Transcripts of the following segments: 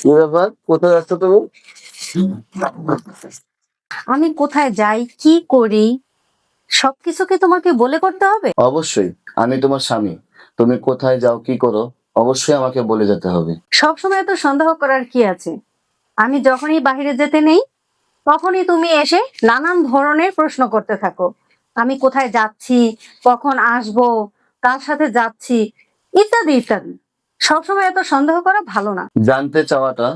কি ব্যাপার? কোথায় যাচ্ছ তুমি? আমি কোথায় যাই কি করি সবকিছু কি তোমাকে বলে করতে হবে? অবশ্যই আমি তোমার স্বামী। তুমি কোথায় যাও কি করো অবশ্যই আমাকে বলে যেতে হবে। সবসময় তো সন্দেহ করার কি আছে? আমি যখনই বাইরে যেতে নেই তখনই তুমি এসে নানান ধরনের প্রশ্ন করতে থাকো। আমি কোথায় যাচ্ছি কখন আসব কার সাথে যাচ্ছি ইত্যাদি ইত্যাদি। সবসময় এত সন্দেহ করা ভালো না। জানতে চাওয়াটা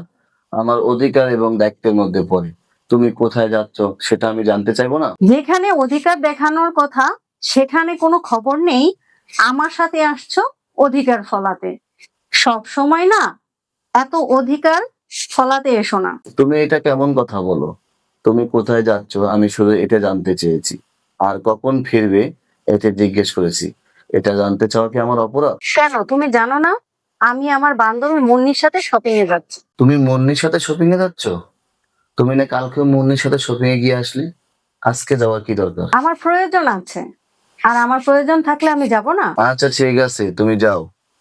আমার অধিকার এবং দায়িত্বের মধ্যে পড়ে। তুমি কোথায় যাচ্ছ সেটা আমি জানতে চাইব না? যেখানে অধিকার দেখানোর কথা সেখানে কোনো খবর নেই। আমার সাথে আসছো অধিকার ফলাতে। সব সময় না এত অধিকার ফলাতে এসো না। তুমি এটা কেমন কথা বলো? তুমি কোথায় যাচ্ছ? আমি শুধু এটা জানতে চেয়েছি। আর কখন ফিরবে? এটা জিজ্ঞেস করেছি। এটা জানতে চাওয়া কি আমার অপরাধ? কেন? তুমি জানো না? আমি আমার বান্ধবী মুন্নির সাথে শপিং এ যাচ্ছি। তুমি মুন্নির সাথে শপিং এ যাচ্ছ? তুমি না কালকে মুন্নির সাথে শপিং এ গিয়ে আসলে? আজকে যাওয়ার কি দরকার? আমার প্রয়োজন আছে। আর আমার প্রয়োজন থাকলে আমি যাব না। আচ্ছা ঠিক আছে তুমি যাও।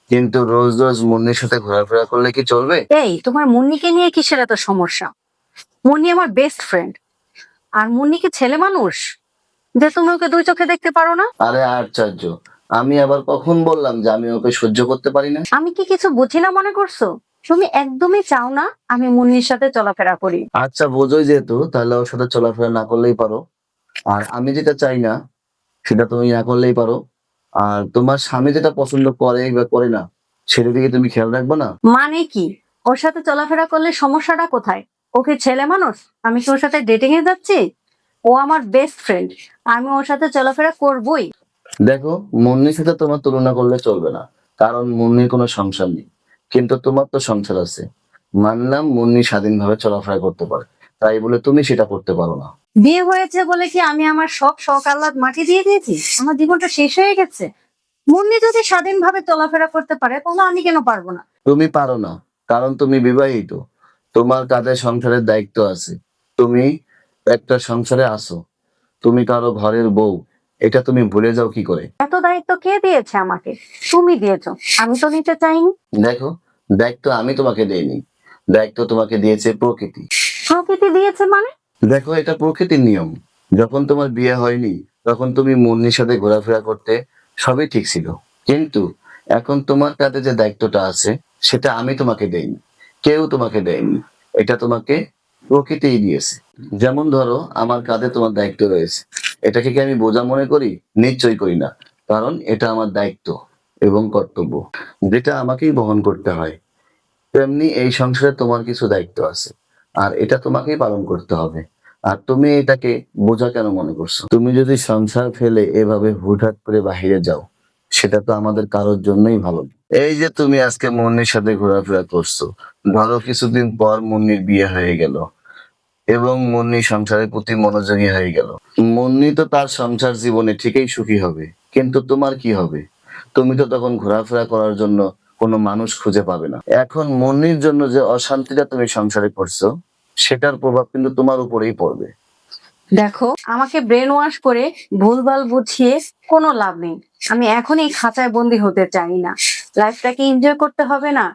কিন্তু রোজ রোজ মুন্নির সাথে ঘোরাফেরা করলে কি চলবে? এই তোমার মুন্নিকে নিয়ে কিসের এত সমস্যা? মুন্নি আমার বেস্ট ফ্রেন্ড আর মুন্নি কি ছেলে মানুষ? যে তুমি ওকে দুই চোখে দেখতে পারো না? আরে আশ্চর্য। আমি আবার কখন বললাম যে আমি ওকে সহ্য করতে পারি না? আমি কি কিছু বুঝি না মনে করছ? তুমি একদমই চাও না আমি মুন্নির সাথে চলাফেরা করি। আচ্ছা বোঝোই যেহেতু তাহলে ওর সাথে চলাফেরা না করলেই পারো। আর আমি যেটা চাই না সেটা তুমি না করলেই পারো। আর তোমার স্বামী যেটা পছন্দ করে বা করে না সেটা দিকে তুমি খেয়াল রাখবে না? মানে কি? ওর সাথে চলাফেরা করলে সমস্যাটা কোথায়? ওকে ছেলে মানুষ? আমি কি ওর সাথে ডেটিং এ যাচ্ছি? ও আমার বেস্ট ফ্রেন্ড আমি ওর সাথে চলাফেরা করবই। দেখো মুন্নির সাথে তোমার তুলনা করলে চলবে না কারণ মুন্নির কোনো সংসার নেই। কিন্তু তোমার তো সংসার আছে। মানলাম মুন্নি স্বাধীনভাবে চলাফেরা করতে পারে। তাই বলে তুমি সেটা করতে পারো না। বিয়ে হয়েছে বলে কি আমি আমার সব শখ আহ্লাদ মাটি দিয়ে দিয়েছি? আমার জীবনটা শেষ হয়ে গেছে। মুন্নি যদি স্বাধীনভাবে চলাফেরা করতে পারে তাহলে আমি কেন পারব না? তুমি পারো না কারণ তুমি বিবাহিত। তোমার কাঁধে সংসারের দায়িত্ব আছে। তুমি একটা সংসারে আসো তুমি কারও ঘরের বউ। এটা তুমি ভুলে যাও কি করে? এত দায়িত্ব কে দিয়েছে আমাকে? তুমি দিয়েছ। আমি তো নিতে চাইনি। দেখো দায়িত্ব আমি তোমাকে দেইনি। দায়িত্ব তোমাকে দিয়েছে প্রকৃতি। প্রকৃতি দিয়েছে মানে? দেখো এটা প্রকৃতির নিয়ম। যখন তোমার বিয়ে হয়নি তখন তুমি মুন্নির সাথে ঘোরাফেরা করতে সবই ঠিক ছিল। কিন্তু এখন তোমার কাছে যে দায়িত্বটা আছে সেটা আমি তোমাকে দেইনি। কেউ তোমাকে দেয়নি। এটা তোমাকে প্রকৃতিই দিয়েছে। যেমন ধরো আমার কাঁধে তোমার দায়িত্ব রয়েছে। এটাকে কি আমি বোঝা মনে করি? নিশ্চয়ই করি না। কারণ এটা আমার দায়িত্ব এবং কর্তব্য, যেটা আমাকেই বহন করতে হয়। তেমনি এই সংসারে তোমার কিছু দায়িত্ব আছে, আর এটা তোমাকেই পালন করতে হবে। আর তুমি এটাকে বোঝা কেন মনে করছ? তুমি যদি সংসার ফেলে এভাবে হুটহাট করে বাহিরে যাও, সেটা তো আমাদের কারোর জন্যই ভালো এই যে তুমি আজকে মুন্নির সাথে ঘোরাফেরা করছ, ধরো কিছুদিন পর মুন্নির বিয়ে হয়ে গেল। এবং মুন্নি সংসারের প্রতি মনোযোগী হয়ে গেল। মুন্নি তো তার সংসার জীবনে ঠিকই সুখী হবে, কিন্তু তোমার কি হবে? তুমি তো তখন ঘোরাফেরা করার জন্য কোনো মানুষ খুঁজে পাবে না। এখন মুন্নির জন্য যে অশান্তিটা তুমি সংসারে করছ, সেটার প্রভাব কিন্তু তোমার উপরেই পড়বে। দেখো, আমাকে ব্রেন ওয়াশ করে ভুলভাল বুঝিয়ে কোনো লাভ নেই। আমি এখন এই খাঁচায় বন্দি হতে চাই না। লাইফটাকে এনজয় করতে হবে না।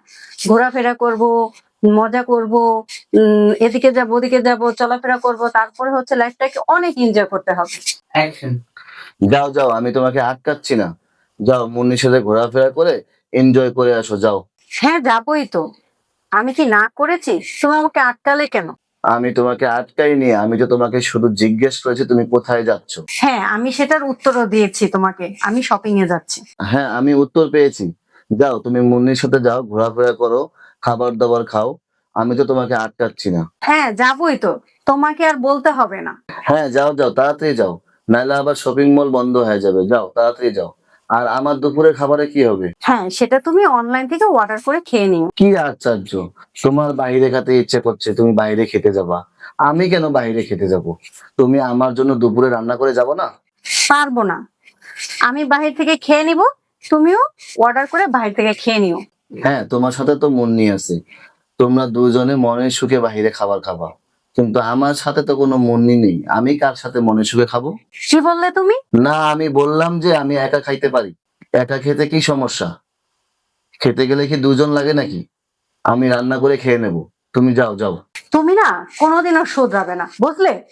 ঘোরাফেরা করব মজা করব উম, এদিকে যাব ওদিকে যাব চলাফেরা করব তারপরে হচ্ছে লাইফটাকে অনেক এনজয় করতে হবে। যাও যাও আমি তোমাকে আটকাচ্ছি না। যাও মুন্নির সাথে ঘোরাফেরা করে এনজয় করে আসো যাও। হ্যাঁ যাবই তো। আমি কি না করেছি? তুমি আমাকে আটকালে কেন? আমি তোমাকে আটকাইনি আমি তো তোমাকে শুধু জিজ্ঞেস করেছি তুমি কোথায় যাচ্ছ? হ্যাঁ আমি সেটার উত্তরও দিয়েছি তোমাকে। আমি শপিং এ যাচ্ছি। হ্যাঁ আমি উত্তর পেয়েছি। যাও তুমি মুন্নির সাথে যাও ঘোরাফেরা করো। খাবার দাবার খাও আমি তো তোমাকে আটকাচ্ছি না। হ্যাঁ যাবোই তো। তোমাকে আর বলতে হবে না। হ্যাঁ যাও যাও তাড়াতাড়ি যাও। নাহলে আবার শপিং মল বন্ধ হয়ে যাবে। যাও তাড়াতাড়ি যাও। আর আমার দুপুরের খাবারে কি হবে? হ্যাঁ সেটা তুমি অনলাইন থেকে অর্ডার করে খেয়ে নিও। কি আশ্চর্য! তোমার বাইরে খেতে ইচ্ছে করছে তুমি বাইরে খেতে যাবা। আমি কেন বাইরে খেতে যাব? তুমি আমার জন্য দুপুরে রান্না করে যাব না? পারব না। আমি বাইরে থেকে খেয়ে নিব তুমিও অর্ডার করে বাইরে থেকে খেয়ে নিও। হ্যাঁ তোমার সাথে তো মন আছে। তোমরা দুজনে মনের সুখে বাইরে খাবার খাবা। কিন্তু আমার সাথে তো কোনো মনই নেই। আমি কার সাথে মনের সুখে খাব? কি বললে তুমি? না আমি বললাম যে আমি একা খাইতে পারি। একা খেতে কি সমস্যা? খেতে গেলে কি দুজন লাগে নাকি? আমি রান্না করে খেয়ে নেব। তুমি যাও যাও। তুমি না কোনোদিনও শোধরাবে না। বুঝলে?